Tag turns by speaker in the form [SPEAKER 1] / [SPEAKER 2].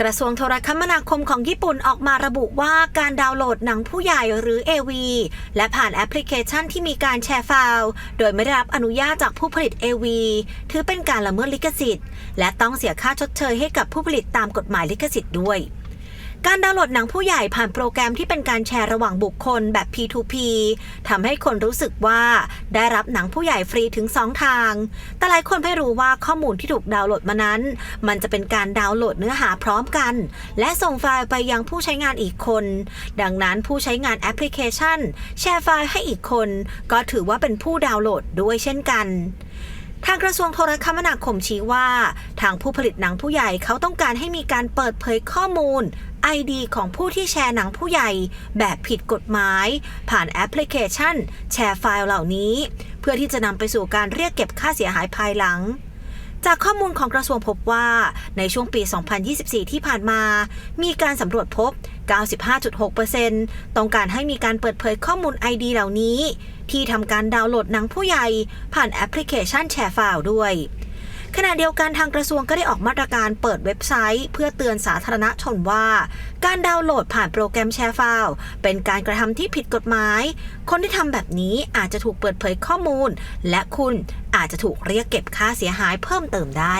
[SPEAKER 1] กระทรวงโทรคมนาคมของญี่ปุ่นออกมาระบุว่าการดาวน์โหลดหนังผู้ใหญ่หรือ AV และผ่านแอปพลิเคชันที่มีการแชร์ไฟล์โดยไม่ได้รับอนุญาตจากผู้ผลิต AV ถือเป็นการละเมิดลิขสิทธิ์ และต้องเสียค่าชดเชยให้กับผู้ผลิตตามกฎหมายลิขสิทธิ์ด้วย การดาวน์โหลดหนังผู้ใหญ่ผ่านโปรแกรมที่เป็นการแชร์ระหว่างบุคคลแบบ P2P ทำให้คนรู้สึกว่าได้รับหนังผู้ใหญ่ฟรีถึง 2 ทาง แต่หลายคนไม่รู้ว่าข้อมูลที่ถูกดาวน์โหลดมานั้น มันจะเป็นการดาวน์โหลดเนื้อหาพร้อมกัน และส่งไฟล์ไปยังผู้ใช้งานอีกคน ดังนั้นผู้ใช้งานแอปพลิเคชัน แชร์ไฟล์ให้อีกคน ก็ถือว่าเป็นผู้ดาวน์โหลดด้วยเช่นกันทางกระทรวงโทรคมนาคมชี้ว่า ทางผู้ผลิตหนังผู้ใหญ่เขาต้องการให้มีการเปิดเผยข้อมูล ID ของผู้ที่แชร์หนังผู้ใหญ่ แบบผิดกฎหมาย ผ่านแอปพลิเคชัน แชร์ไฟล์เหล่านี้ เพื่อที่จะนำไปสู่การเรียกเก็บค่าเสียหายภายหลังจากข้อมูลของกระทรวงพบว่าในช่วงปี 2024 ที่ผ่านมา มีการสำรวจพบ 95.6%ต้องการให้มีการเปิดเผยข้อมูล ID เหล่านี้ ที่ทำการดาวน์โหลดหนังผู้ใหญ่ ผ่านแอปพลิเคชันแชร์ไฟล์ด้วย ขณะเดียวกันทางกระทรวงก็ได้ออกมาตรการเปิดเว็บไซต์ เพื่อเตือนสาธารณชนว่า การดาวน์โหลดผ่านโปรแกรมแชร์ไฟล์เป็นการกระทำที่ผิดกฎหมาย คนที่ทำแบบนี้อาจจะถูกเปิดเผยข้อมูล และคุณอาจจะถูกเรียกเก็บค่าเสียหายเพิ่มเติมได้